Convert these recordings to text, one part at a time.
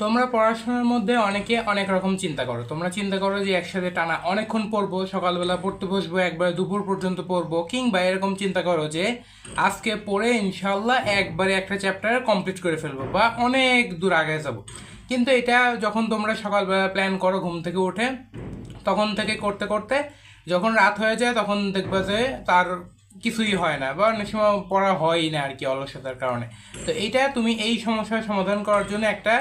তোমরা পড়াশোনার মধ্যে অনেকে অনেক রকম চিন্তা করো। তোমরা চিন্তা করো যে একসাথে টানা অনেকক্ষণ পড়ব, সকালবেলা পড়তে বসবো, একবারে দুপুর পর্যন্ত পড়ব, কিংবা এরকম চিন্তা করো যে আজকে পড়ে ইনশাল্লাহ একবারে একটা চ্যাপ্টার কমপ্লিট করে ফেলব বা অনেক দূর আগে যাব। কিন্তু এটা যখন তোমরা সকালবেলা প্ল্যান করো ঘুম থেকে উঠে, তখন থেকে করতে করতে যখন রাত হয়ে যায়, তখন দেখবে যে তার কিছুই হয় না বা অনেক সময় পড়া হয়ই না আর কি অলসতার কারণে। তো এইটা তুমি এই সমস্যার সমাধান করার জন্য একটা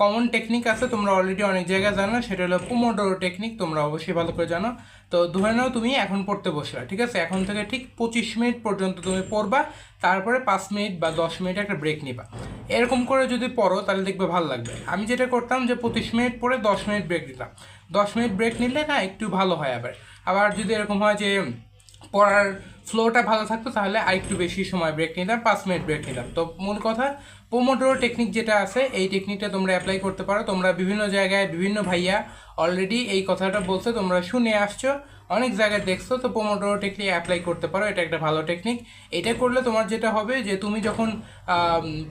কমন টেকনিক আছে, তোমরা অলরেডি অনেক জায়গায় জানো, সেটা হলো পোমোডোরো টেকনিক তোমরা অবশ্যই ভালো করে জানো। তো ধরে নাও তুমি এখন পড়তে বসলা, ঠিক আছে? এখন থেকে ঠিক পঁচিশ মিনিট পর্যন্ত তুমি পড়বা, তারপরে পাঁচ মিনিট বা দশ মিনিট একটা ব্রেক নিবা। এরকম করে যদি পড়ো, তাহলে দেখবে ভালো লাগবে। আমি যেটা করতাম যে পঁচিশ মিনিট পরে দশ মিনিট ব্রেক দিতাম দশ মিনিট ব্রেক নিলে না, একটু ভালো হয় আবার। আবার যদি এরকম হয় যে পড়ার ফ্লোটা ভালো থাকতো, তাহলে আরেকটু বেশি সময় ব্রেক নিতাম, পাঁচ মিনিট ব্রেক নিতাম। তো মূল কথা পোমোডোরো টেকনিক যেটা আছে, এই টেকনিকটা তোমরা অ্যাপ্লাই করতে পারো। তোমরা বিভিন্ন জায়গায় বিভিন্ন ভাইয়া অলরেডি এই কথাটা বলছে, তোমরা শুনে আসছো, অনেক জায়গায় দেখছ, তো পোমোডোরো টেকনিক অ্যাপ্লাই করতে পারো, এটা একটা ভালো টেকনিক এটা করলে তোমার যেটা হবে যে, তুমি যখন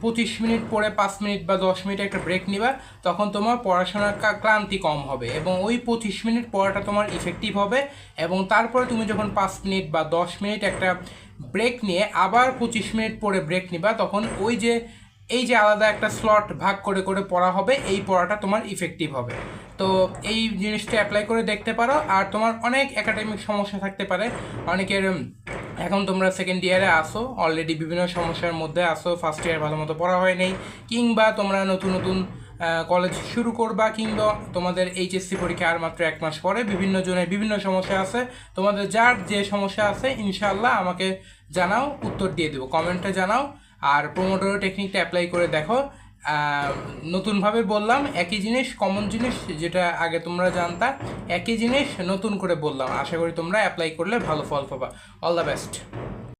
পঁচিশ মিনিট পরে পাঁচ মিনিট বা দশ মিনিট একটা ব্রেক নিবা, তখন তোমার পড়াশোনার ক্লান্তি কম হবে এবং ওই পঁচিশ মিনিট পড়াটা তোমার ইফেক্টিভ হবে এবং তারপরে তুমি যখন পাঁচ মিনিট বা দশ মিনিট একটা ব্রেক নিয়ে আবার পঁচিশ মিনিট পরে ব্রেক নিবা, তখন ওই যে, এই যে আলাদা একটা স্লট ভাগ করে করে পড়া হবে, এই পড়াটা তোমার ইফেক্টিভ হবে। তো এই জিনিসটা অ্যাপ্লাই করে দেখতে পারো, আর তোমার অনেক একাডেমিক সমস্যা থাকতে পারে। অনেকের এখন তোমরা সেকেন্ড ইয়ারে আসো অলরেডি বিভিন্ন সমস্যার মধ্যে আসো ফার্স্ট ইয়ার ভালো মতো পড়া হয় নাই, কিংবা তোমরা নতুন নতুন কলেজ শুরু করবা কিংবা তোমাদের এইচএসসি পরীক্ষা আর মাত্র এক মাস পরে বিভিন্ন জনের বিভিন্ন সমস্যা আছে। তোমাদের যার যে সমস্যা আছে ইনশাল্লাহ আমাকে জানাও, উত্তর দিয়ে দেবো। কমেন্টে জানাও আর প্রোমোটোর টেকনিকটা অ্যাপ্লাই করে দেখো। নতুনভাবে বললাম, একই জিনিস কমন জিনিস যেটা আগে তোমরা জানতা, একই জিনিস নতুন করে বললাম। আশা করি তোমরা অ্যাপ্লাই করলে ভালো ফল পাবা। All the best